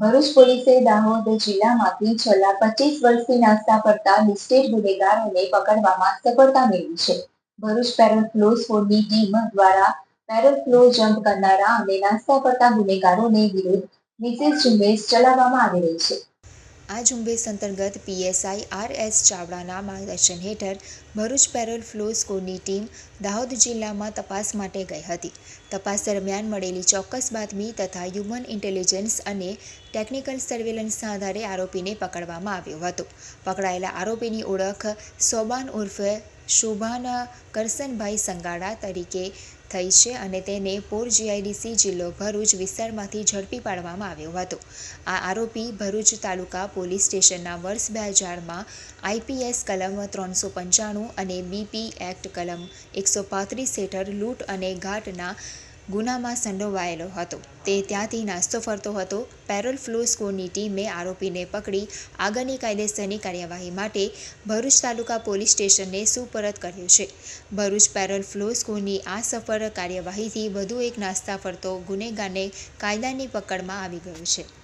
ભરૂચ પોલીસે દાહોદ જિલ્લામાંથી છેલ્લા પચીસ વર્ષથી નાસ્તા કરતા લિસ્ટેડ ગુનેગારોને પકડવામાં સફળતા મેળવી છે. ભરૂચ પેરોલ સ્કોડની ટીમ દ્વારા પેરોલ ફ્લો જમ્પ કરનારા અને નાસ્તા કરતા ગુનેગારોને વિરુદ્ધ વિશેષ ઝુંબેશ ચલાવવામાં આવી રહી છે. આ ઝુંબેશ અંતર્ગત પીએસઆઈ આર એસ ચાવડાના માર્ગદર્શન હેઠળ ભરૂચ પેરોલ ફ્લો સ્કોડની ટીમ દાહોદ જિલ્લામાં તપાસ માટે ગઈ હતી. તપાસ દરમિયાન મળેલી ચોક્કસ બાતમી તથા હ્યુમન ઇન્ટેલિજન્સ અને ટેકનિકલ સર્વેલન્સના આધારે આરોપીને પકડવામાં આવ્યો હતો. પકડાયેલા આરોપીની ઓળખ સોબાન ઉર્ફે શોભાન કરસનભાઈ સંગાડા તરીકે થઈ છે અને તેને પોર જીઆઈડીસી જિલ્લો ભરૂચ વિસ્તારમાંથી ઝડપી પાડવામાં આવ્યો હતો. આ આરોપી ભરૂચ તાલુકા પોલીસ સ્ટેશનના વર્ષ બે હજારમાં આઈપીએસ કલમ ત્રણસો પંચાણું અને બીપી એક્ટ કલમ એકસો પાંત્રીસ હેઠળ લૂંટ અને ઘાટના ગુનામાં સંડોવાયેલો હતો. તે ત્યાંથી નાસ્તો ફરતો હતો. પેરોલ ફ્લો સ્કોડની ટીમે આરોપીને પકડી આગળની કાયદેસરની કાર્યવાહી માટે ભરૂચ તાલુકા પોલીસ સ્ટેશનને સુપરત કર્યો છે. ભરૂચ પેરોલ ફ્લો સ્કોડની આ સફળ કાર્યવાહીથી વધુ એક નાસ્તા ફરતો ગુનેગારને કાયદાની પકડમાં આવી ગયો છે.